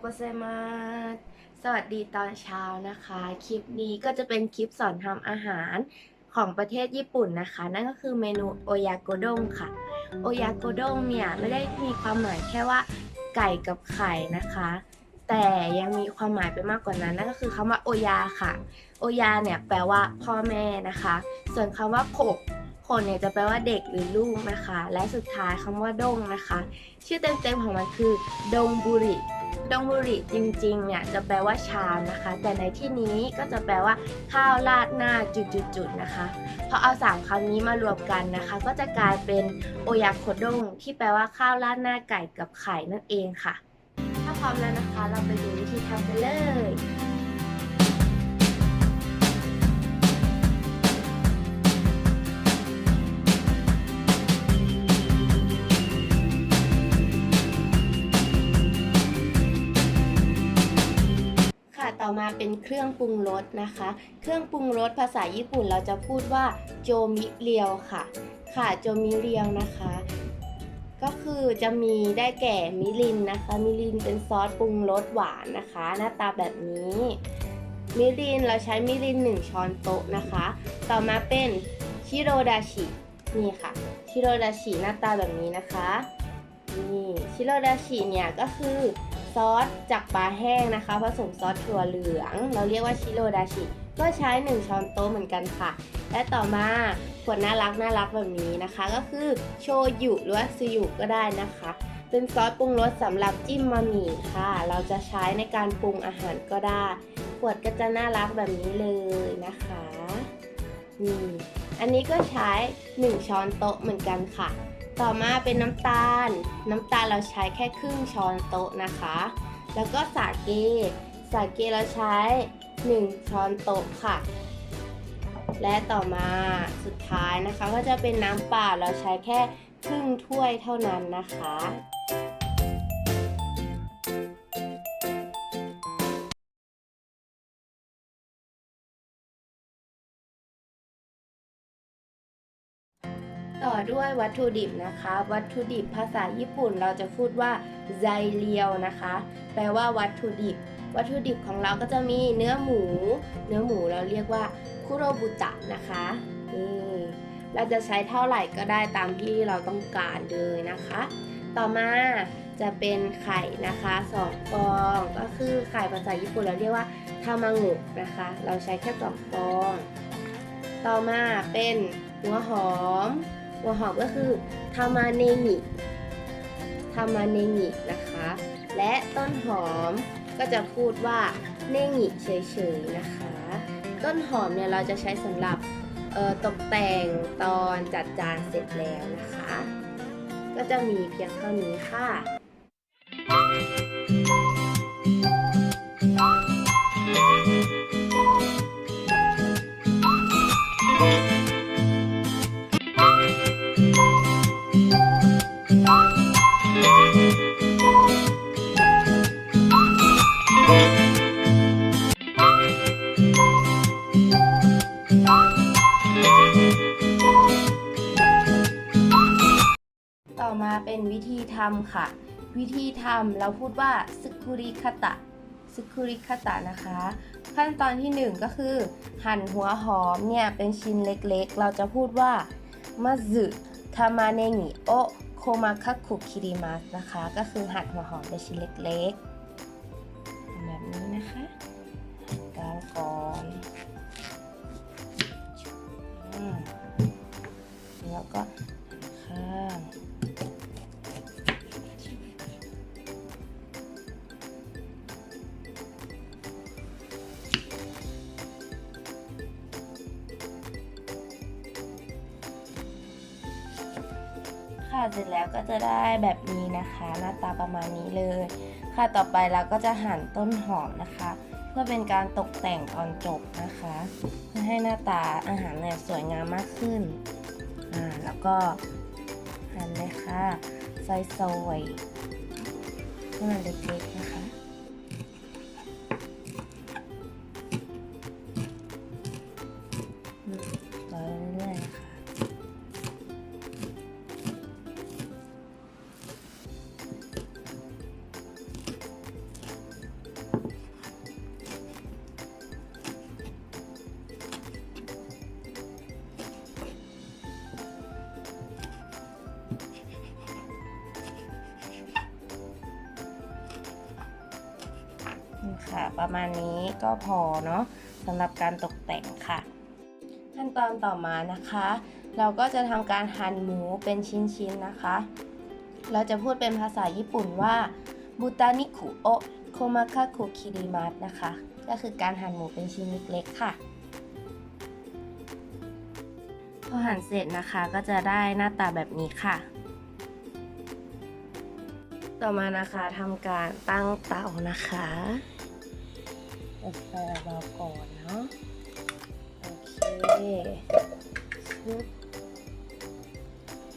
โกเซมาสวัสดีตอนเช้านะคะ คลิปนี้ก็จะเป็นคลิปสอนทำอาหารของประเทศญี่ปุ่นนะคะ นั่นก็คือเมนูโอยาโกด้งค่ะ โอยาโกด้งเนี่ยไม่ได้มีความหมายแค่ว่าไก่กับไข่นะคะ แต่ยังมีความหมายไปมากกว่านั้น นั่นก็คือคำว่าโอยาค่ะ โอยาเนี่ยแปลว่าพ่อแม่นะคะ ส่วนคำว่าโขกโขกเนี่ยจะแปลว่าเด็กหรือลูกนะคะ และสุดท้ายคำว่าด้งนะคะ ชื่อเต็มๆของมันคือ ดงบุริ ดงบุริจริงๆเนี่ยจะแปลว่าชามนะคะ แต่ในที่นี้ก็จะแปลว่าข้าวราดหน้าจุดๆๆนะคะพอเอาสามคำนี้มารวมกันนะคะ ก็จะกลายเป็นโอยาโคดงที่แปลว่าข้าวราดหน้าไก่กับไข่นั่นเองค่ะ ถ้าพร้อมแล้วนะคะ เราไปดูวิธีทำกันเลย มาเป็นเครื่องปรุงรสนะคะ เครื่องปรุงรสภาษาญี่ปุ่นเราจะพูดว่าโจมิเรียวค่ะ ค่ะโจมิเรียวนะคะ ก็คือจะมีได้แก่มิรินนะคะ มิรินเป็นซอสปรุงรสหวานนะคะ หน้าตาแบบนี้ มิรินเราใช้มิริน 1 ช้อนโต๊ะนะคะ ต่อมาเป็นชิโรดาชินี่ค่ะชิโรดาชิหน้าตาแบบนี้นะคะนี่ชิโรดาชิเนี่ยก็คือ ซอสจากปลาแห้งนะคะ ผสมซอสถั่วเหลือง เราเรียกว่าชิโรดาชิ ก็ใช้ 1 ช้อนโต๊ะเหมือนกันค่ะ และต่อมาขวดน่ารักน่ารักแบบนี้นะคะ ก็คือโชยุหรือว่าซูยุก็ได้นะคะ เป็นซอสปรุงรสสำหรับจิ้มมามี่ค่ะ เราจะใช้ในการปรุงอาหารก็ได้ ขวดก็จะน่ารักแบบนี้เลยนะคะนี่ อันนี้ก็ใช้ 1 ช้อนโต๊ะเหมือนกันค่ะ ต่อมาเป็นน้ำตาล น้ำตาลเราใช้แค่ครึ่งช้อนโต๊ะนะคะ แล้วก็สาเก สาเกเราใช้ 1 ช้อนโต๊ะค่ะ และต่อมาสุดท้ายนะคะ ก็จะเป็นน้ำเปล่าเราใช้แค่ครึ่งถ้วยเท่านั้นนะคะ ต่อด้วยวัตถุดิบนะคะ วัตถุดิบภาษาญี่ปุ่นเราจะพูดว่าไจเรียวนะคะ แปลว่าวัตถุดิบ วัตถุดิบของเราก็จะมีเนื้อหมู เนื้อหมูเราเรียกว่าคุโรบุตะนะคะนี่เราจะใช้เท่าไหร่ก็ได้ตามที่เราต้องการเลยนะคะ ต่อมาจะเป็นไข่นะคะสองฟองก็คือไข่ภาษาญี่ปุ่นเราเรียกว่าทามางุนะคะ เราใช้แค่สองฟอง ต่อมาเป็นหัวหอม หัวหอมก็คือทามาเนงิทามาเนงินะคะ และต้นหอมก็จะพูดว่าเนงิเฉยๆนะคะ ต้นหอมเนี่ยเราจะใช้สำหรับตกแต่งตอนจัดจานเสร็จแล้วนะคะ ก็จะมีเพียงเท่านี้ค่ะ อมาเป็นวิธีทำค่ะ วิธีทำเราพูดว่าซึคุริคตะซึคุริคตะนะคะ ขั้นตอนที่หนึ่งก็คือ หั่นหัวหอมเนี่ยเป็นชิ้นเล็กๆ เราจะพูดว่ามาซึทามาเนงิโอโคมาคัคุคิริมัสนะคะ ก็คือหั่นหัวหอมเป็นชิ้นเล็กๆแบบนี้นะคะ ค่ะ เสร็จแล้วก็จะได้แบบนี้นะคะ หน้าตาประมาณนี้เลย ค่ะต่อไปเราก็จะหั่นต้นหอมนะคะ เพื่อเป็นการตกแต่งตอนจบนะคะ เพื่อให้หน้าตาอาหารเนี่ยสวยงามมากขึ้นอ่าแล้วก็หั่นเลยค่ะซอยๆให้มันเล็กๆนะคะ ประมาณนี้ก็พอเนาะสำหรับการตกแต่งค่ะ ขั้นตอนต่อมานะคะ เราก็จะทำการหั่นหมูเป็นชิ้นๆนะคะ เราจะพูดเป็นภาษาญี่ปุ่นว่าบูตานิคุโอโคมาคาคุคิริมัสนะคะ ก็คือการหั่นหมูเป็นชิ้นเล็กๆค่ะพอหั่นเสร็จนะคะก็จะได้หน้าตาแบบนี้ค่ะ ต่อมานะคะทำการตั้งเตานะคะ เปิดไฟเบาก่อนเนาะโอเค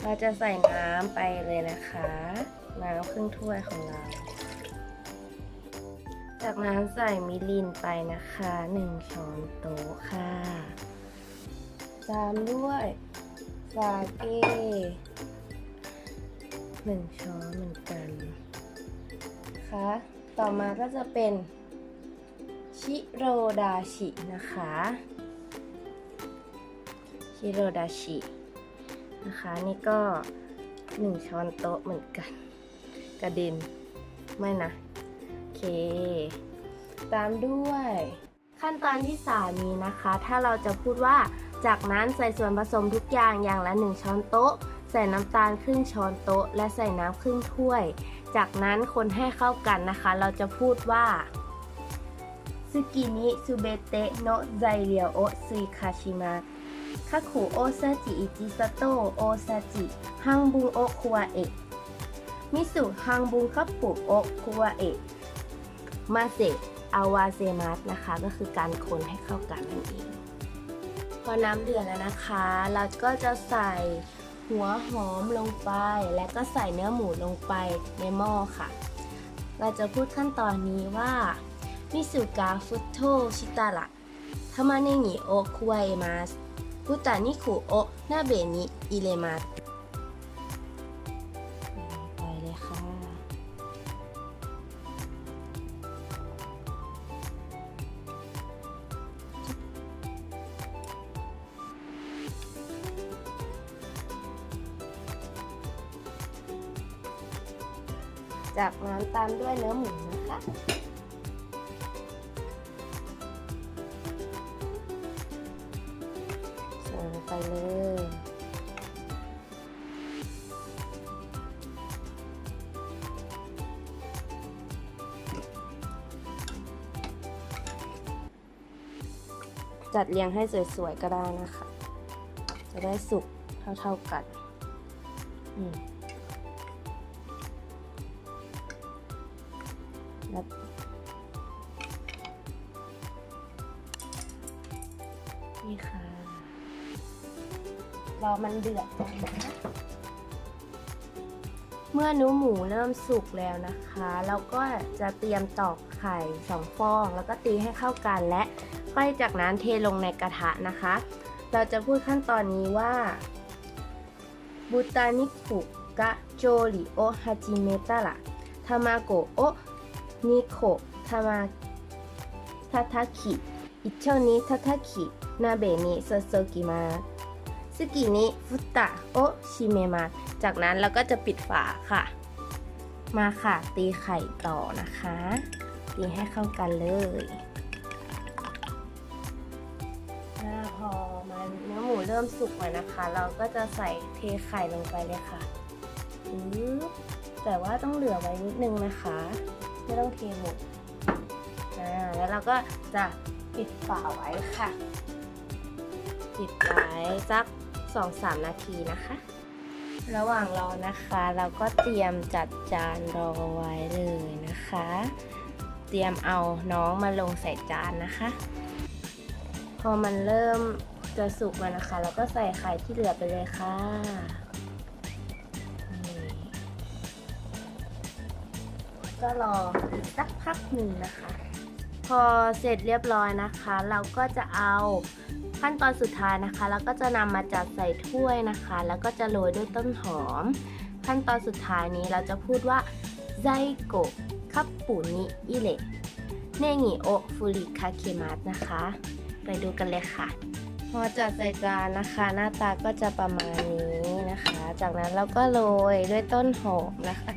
เราจะใส่น้ำไปเลยนะคะ น้ำครึ่งถ้วยของเรา จากนั้นใส่มิรินไปนะคะ1ช้อนโต๊ะค่ะ ตามด้วยสาเกหนึ่งช้อนเหมือนกันนะคะต่อมาก็จะเป็น ชิโรดาชินะคะชิโรดาชินะคะ นี่ก็หนึ่งช้อนโต๊ะเหมือนกัน กระเด็น ไม่นะ โอเค ตามด้วย ขั้นตอนที่สามนี้นะคะ ถ้าเราจะพูดว่าจากนั้นใส่ส่วนผสมทุกอย่างอย่างละ 1 ช้อนโต๊ะ ใส่น้ำตาลครึ่งช้อนโต๊ะ และใส่น้ำครึ่งถ้วย จากนั้นคนให้เข้ากันนะคะ เราจะพูดว่า ซึกินิซูเบเตะโนไซเรียวโอซุยคาชิมะคาคุโอซาจิอิจิสโตโอซาจิฮังบุงโอคุวาเอะมิสุฮังบุงคับปุโอคุวาเอะมาเซอาวาเซมัสนะคะ ก็คือการคนให้เข้ากันนั่นเอง พอน้ำเดือดแล้วนะคะ เราก็จะใส่หัวหอมลงไป และก็ใส่เนื้อหมูลงไปในหม้อค่ะ เราจะพูดขั้นตอนนี้ว่า มิสุกาฟุตโตชิตาระทามาเนงิโอคุวาเอมัสบุตานิคุโอนาเบนิอิเลมัสไปเลยค่ะ จากนั้นตามด้วยเนื้อหมูนะคะ ใส่ลงไปเลย จัดเรียงให้สวยๆก็ได้นะคะ จะได้สุกเท่าๆกัน อืมแล้วนี่ค่ะ รอมันเดือดก่อนนะเมื่อนื้อหมูเริ่มสุกแล้วนะคะ เราก็จะเตรียมตอกไข่สองฟอง แล้วก็ตีให้เข้ากันและค่อยจากนั้นเทลงในกระทะนะคะ เราจะพูดขั้นตอนนี้ว่าบูตานิคุกะโจริโอฮาจิเมตะระทามาโกโอนิโคทามาทาทาคิอิโชนิทาทาคินาเบนิโซโซกิมา สกินิฟุตะโอชิเมมาจากนั้นเราก็จะปิดฝาค่ะ มาค่ะ ตีไข่ต่อนะคะ ตีให้เข้ากันเลยพอมันเนื้อหมูเริ่มสุกแล้วนะคะ เราก็จะใส่เทไข่ลงไปเลยค่ะแต่ว่าต้องเหลือไว้นิดนึงนะคะ ไม่ต้องเทหมดแล้วเราก็จะปิดฝาไว้ค่ะ ปิดไว้สัก 2-3 นาทีนะคะ ระหว่างรอนะคะ เราก็เตรียมจัดจานรอไว้เลยนะคะ เตรียมเอาน้องมาลงใส่จานนะคะ พอมันเริ่มจะสุกแล้วนะคะ เราก็ใส่ไข่ที่เหลือไปเลยค่ะก็รอสักพักหนึ่งนะคะ พอเสร็จเรียบร้อยนะคะ เราก็จะเอา ขั้นตอนสุดท้ายนะคะเราก็จะนำมาจัดใส่ถ้วยนะคะ แล้วก็จะโรยด้วยต้นหอม ขั้นตอนสุดท้ายนี้เราจะพูดว่าไซโกะคัปปุนิอิเลเนงิโอฟูริคาเคมัสนะคะ ไปดูกันเลยค่ะ พอจัดใส่จานนะคะ หน้าตาก็จะประมาณนี้นะคะ จากนั้นเราก็โรยด้วยต้นหอมนะคะ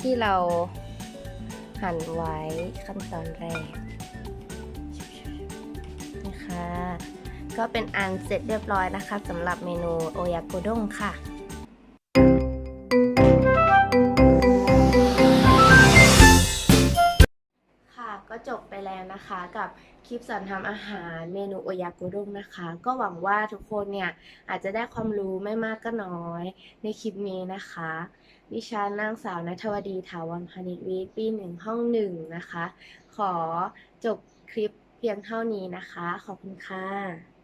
ที่เราหั่นไว้ขั้นตอนแรกนะคะ ก็เป็นอันเสร็จเรียบร้อยนะคะสำหรับเมนูโอยาโกด้งค่ะค่ะก็จบไปแล้วนะคะกับคลิปสอนทำอาหารเมนูโอยากุด้งนะคะ ก็หวังว่าทุกคนเนี่ยอาจจะได้ความรู้ไม่มากก็น้อยในคลิปนี้นะคะ ดิฉันนางสาวนัทวดีถาวรพานิชวิทย์ปีหนึ่งห้องหนึ่งนะคะ ขอจบคลิปเพียงเท่านี้นะคะ ขอบคุณค่ะ